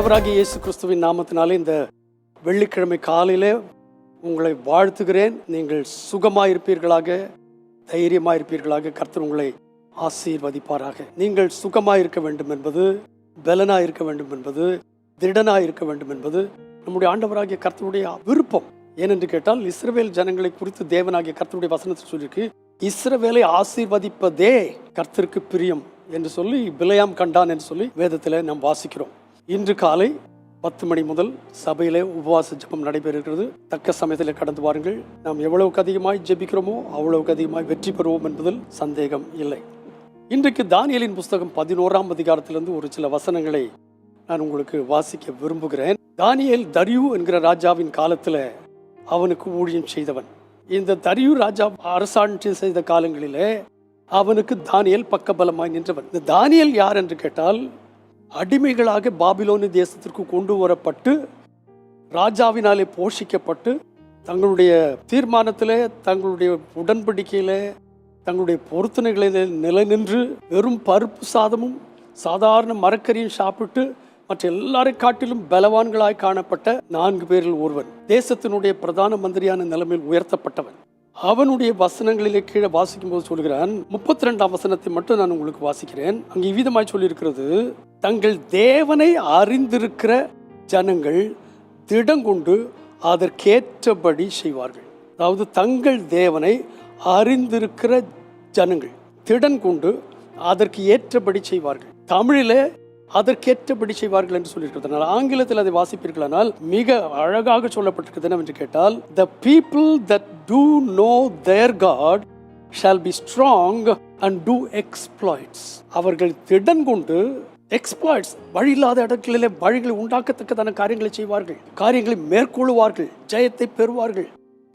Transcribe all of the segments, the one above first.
ஆண்டவராகிய இயேசு கிறிஸ்துவின் நாமத்தினாலே இந்த வெள்ளிக்கிழமை காலையிலே உங்களை வாழ்த்துகிறேன். நீங்கள் சுகமாயிருப்பீர்களாக தைரியமாயிருப்பீர்களாக கர்த்தர் உங்களை ஆசீர்வதிப்பாராக. நீங்கள் சுகமாயிருக்க வேண்டும் என்பது பலனாய் இருக்க வேண்டும் என்பது திருடனாய் இருக்க வேண்டும் என்பது நம்முடைய ஆண்டவராகிய கர்த்தருடைய விருப்பம். ஏனென்று கேட்டால் இஸ்ரவேல் ஜனங்களை குறித்து தேவனாகிய கர்த்தருடைய வசனத்தை சொல்லியிருக்கு இஸ்ரவேலை ஆசீர்வதிப்பதே கர்த்தருக்கு பிரியம் என்று சொல்லி விளையாம் கண்டான் என்று சொல்லி வேதத்தில் நாம் வாசிக்கிறோம். இன்று காலை பத்து மணி முதல் சபையிலே உபவாச ஜெபம் நடைபெறுகிறது. தக்க சமயத்தில் கடந்து வாருங்கள். நாம் எவ்வளவுக்கு அதிகமாய் ஜெபிக்கிறோமோ அவ்வளவுக்கு அதிகமாய் வெற்றி பெறுவோம் என்பதில் சந்தேகம் இல்லை. இன்றைக்கு தானியலின் புஸ்தகம் பதினோராம் அதிகாரத்திலிருந்து ஒரு சில வசனங்களை நான் உங்களுக்கு வாசிக்க விரும்புகிறேன். தானியல் தரியு என்கிற ராஜாவின் காலத்தில் அவனுக்கு ஊழியம் செய்தவன். இந்த தரியு ராஜா அரசாட்சி செய்த காலங்களிலே அவனுக்கு தானியல் பக்கபலமாய் நின்றவன். இந்த தானியல் யார் என்று கேட்டால் அடிமைகளாக பாபிலோனி தேசத்திற்கு கொண்டு வரப்பட்டு ராஜாவினாலே போஷிக்கப்பட்டு தங்களுடைய தீர்மானத்தில் தங்களுடைய உடன்படிக்கையில் தங்களுடைய பொருத்தனைகளில் நிலநின்று வெறும் பருப்பு சாதமும் சாதாரண மரக்கறியும் சாப்பிட்டு மற்ற எல்லாரை காட்டிலும் பலவான்களாய் காணப்பட்ட நான்கு பேரில் ஒருவன். தேசத்தினுடைய பிரதான மந்திரியான நிலைமையில் உயர்த்தப்பட்டவன். அவனுடைய வசனங்களிலே கீழே வாசிக்கும் போது சொல்கிறான் முப்பத்தி ரெண்டாம் வசனத்தை மட்டும் நான் உங்களுக்கு வாசிக்கிறேன். அங்கே இவ்விதமாய் சொல்லியிருக்கிறது தங்கள் தேவனை அறிந்திருக்கிற ஜனங்கள் திடங்கொண்டு அதற்கேற்றபடி செய்வார்கள். அதாவது தங்கள் தேவனை அறிந்திருக்கிற ஜனங்கள் திடன் கொண்டு அதற்கு ஏற்றபடி செய்வார்கள். தமிழில் அதற்கேற்றபடி செய்வார்கள் என்று சொல்லியிருக்கிறதுனால ஆங்கிலத்தில் அதை வாசிப்பீர்களானால் மிக அழகாக சொல்லப்பட்டிருக்கிறது என்னவென்று கேட்டால் the people that do know their God shall be strong and do exploits அவர்கள் திடன் கொண்டு எக்ஸ்ப்ளாய்ட்ஸ் வழி இல்லாத இடங்களிலே வழிகளை உண்டாக்கத்தக்கதான காரியங்களை செய்வார்கள். காரியங்களை மேற்கொள்ளுவார்கள் ஜெயத்தை பெறுவார்கள்.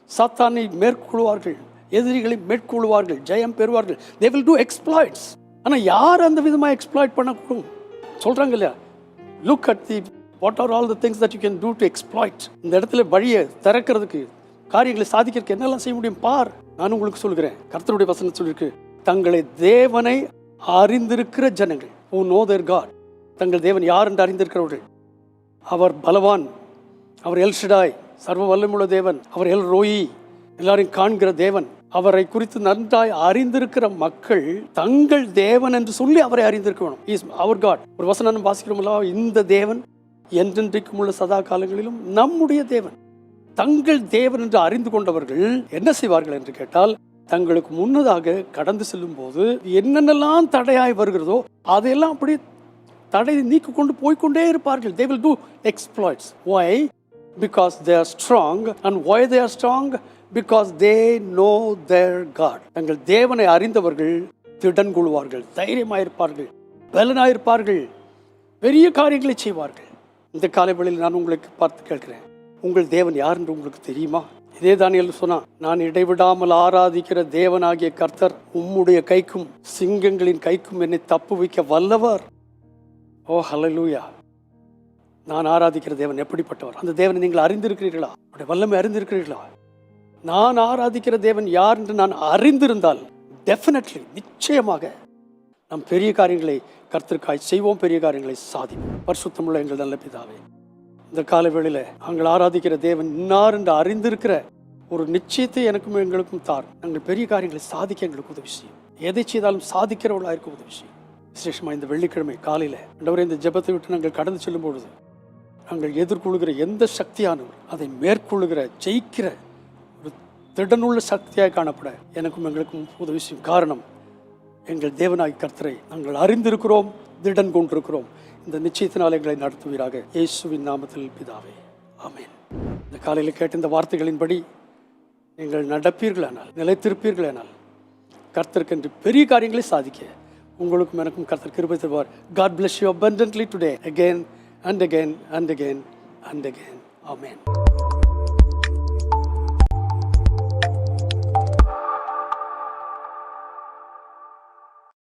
சாத்தானை மேற்கொள்வார்கள் எதிரிகளை மேற்கொள்வார்கள் ஜெயம் பெறுவார்கள். தே வில் டூ எக்ஸ்ப்ளாய்ட்ஸ் ஆனால் யார் அந்த விதமாக எக்ஸ்ப்ளாய்ட் பண்ணக்கூடும்? சொல்கிறாங்க இல்லையா look at the what are all the things that you can do to exploit இந்த இடத்துல வழியை திறக்கிறதுக்கு காரியங்களை சாதிக்கிறதுக்கு என்னெல்லாம் செய்ய முடியும்? பார் நான் உங்களுக்கு சொல்கிறேன் கர்த்தருடைய வசனம் சொல்லியிருக்கு தங்களை தேவனை அறிந்திருக்கிற ஜனங்கள் ஓ நோ தேர் காட் தங்கள் தேவன் யார் என்று அறிந்திருக்கிறவர்கள். அவர் பலவான் அவர் எல்ஷடாய் சர்வ வல்லமுள்ள தேவன் அவர் எல் ரோயி எல்லாரையும் காண்கிற தேவன். அவரை குறித்து நன்றாய் அறிந்திருக்கிற மக்கள் தங்கள் தேவன் என்று சொல்லி அவரை அறிந்திருக்க வேணும் இஸ் அவர் காட் ஒரு வசனம் வாசிக்கிறோம்ல இந்த தேவன் என்றென்றைக்கும் உள்ள சதா காலங்களிலும் நம்முடைய தேவன். தங்கள் தேவன் என்று அறிந்து கொண்டவர்கள் என்ன செய்வார்கள் என்று கேட்டால் தங்களுக்கு முன்னதாக கடந்து செல்லும் போது என்னென்னலாம் தடையாய் வருகிறதோ அதையெல்லாம் அப்படி தடை நீக்கி கொண்டு போய்க்கொண்டே இருப்பார்கள். They will do exploits why because they are strong and why they are strong because they know their God தங்கள் தேவனை அறிந்தவர்கள் திடன் கொள்வார்கள் தைரியமாயிருப்பார்கள் பலனாயிருப்பார்கள் பெரிய காரியங்களை செய்வார்கள். இந்த காலைவெளியில் நான் உங்களுக்கு பார்த்து கேட்கிறேன். உங்கள் தேவன் யார் என்று உங்களுக்கு தெரியுமா? இதே தானியல் சொன்னா நான் இடைவிடாமல் ஆராதிக்கிற தேவனாகிய கர்த்தர் உம்முடைய கைக்கும் சிங்கங்களின் கைக்கும் என்னை தப்பு வைக்க வல்லவர். ஓ ஹலலூயா நான் ஆராதிக்கிற தேவன் எப்படிப்பட்டவர்? அந்த தேவனை நீங்கள் அறிந்திருக்கிறீர்களா? அவருடைய வல்லமை அறிந்திருக்கிறீர்களா? நான் ஆராதிக்கிற தேவன் யார் என்று நான் அறிந்திருந்தால் டெஃபினெட்லி நிச்சயமாக நாம் பெரிய காரியங்களை கர்த்தருக்காய் செய்வோம் பெரிய காரியங்களை சாதிப்போம். பரிசுத்தமுள்ள எங்கள் நல்ல பிதாவே இந்த கால வேளையில் நாங்கள் ஆராதிக்கிற தேவன் இன்னார் என்று அறிந்திருக்கிற ஒரு நிச்சயத்தை எனக்கும் எங்களுக்கும் தார். நாங்கள் பெரிய காரியங்களை சாதிக்க எங்களுக்கு உதவி செய்யும். எதை செய்தாலும் சாதிக்கிறவர்களாக இருக்க உதவி செய்யும். விசேஷமாக இந்த வெள்ளிக்கிழமை காலையில் ஆண்டவரே இந்த ஜெபத்தை விட்டு நாங்கள் கடந்து செல்லும் பொழுது நாங்கள் எதிர்கொள்கிற எந்த சக்தியானவர் அதை மேற்கொள்கிற ஜெயிக்கிற திடனுள்ள சக்தியாக காணப்பட எனக்கும் எங்களுக்கும் உதவி செய்யும் காரணம் எங்கள் தேவனாய் கர்த்தரை நாங்கள் அறிந்திருக்கிறோம் திடன் கொண்டிருக்கிறோம். இந்த நிச்சயத்தினால் எங்களை நடத்துவீராக. இயேசுவின் நாமத்தில் பிதாவே. ஆமேன். இந்த காலையில் கேட்ட இந்த வார்த்தைகளின்படி நீங்கள் நடப்பீர்களானால் நிலைத்திருப்பீர்களானால் கர்த்தருக்கென்று பெரிய காரியங்களை சாதிக்க உங்களுக்கும் எனக்கும் கர்த்தர் கிருபை தருவார். God bless you abundantly today again and again and again and again amen